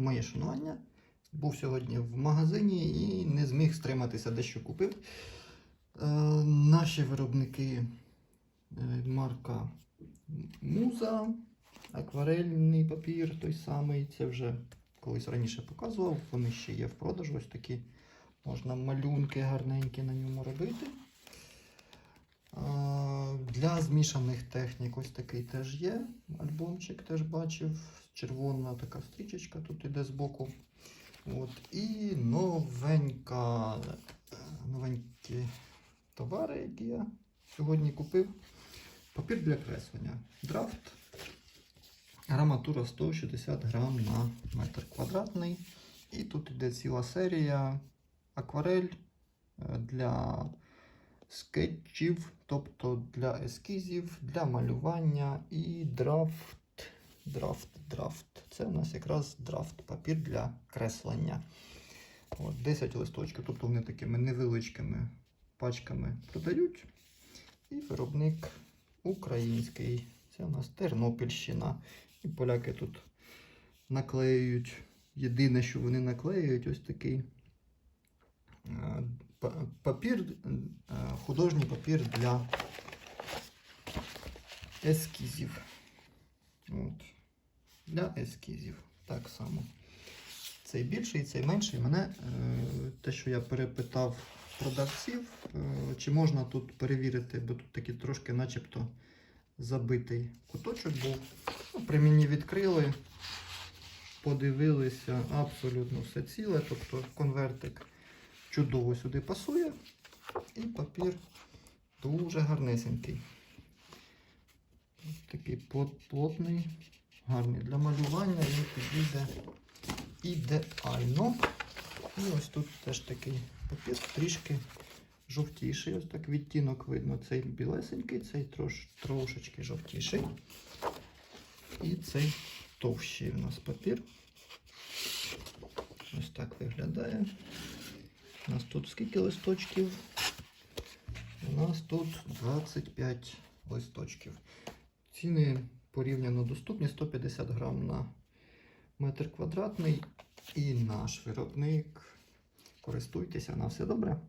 моє шанування. Був сьогодні в магазині і не зміг стриматися, дещо купив. Е, наші виробники е, марка Муза, акварельний папір той самий. Це вже колись раніше показував. Вони ще є в продажу. Ось такі можна малюнки гарненькі на ньому робити. А, Для змішаних технік ось такий теж є. Альбомчик теж бачив. Червона така стрічечка тут іде збоку. От. І новенька, новенькі товари, які я сьогодні купив. Папір для креслення. Драфт. Граматура 160 грам на метр квадратний. І тут іде ціла серія акварель е, для скетчів, тобто для ескізів, для малювання і драфт. Драфт, драфт. Це у нас якраз драфт, папір для креслення. От, 10 листочків, тобто вони такими невеличкими пачками продають. І виробник український. Це у нас Тернопільщина. І поляки тут наклеюють. Єдине, що вони наклеюють, ось такий е, папір, е, художній папір для ескізів. От. Для ескізів. Так само. Цей більший, цей менший. Мене е, те, що я перепитав продавців, е, чи можна тут перевірити, бо тут такий трошки начебто забитий куточок був. Ну, при мені відкрили, подивилися абсолютно все ціле, тобто конвертик чудово сюди пасує. І папір дуже гарнесенький. Такий плотний, гарний для малювання він підійде ідеально. І ось тут теж такий папір трішки жовтіший. Ось так відтінок видно. Цей білесенький, цей трош, трошечки жовтіший. І цей товщий у нас папір. Ось так виглядає. У нас тут скільки листочків? У нас тут 25 листочків. Ціни порівняно доступні 150 грам на метр квадратний. І наш виробник. Користуйтеся на все добре.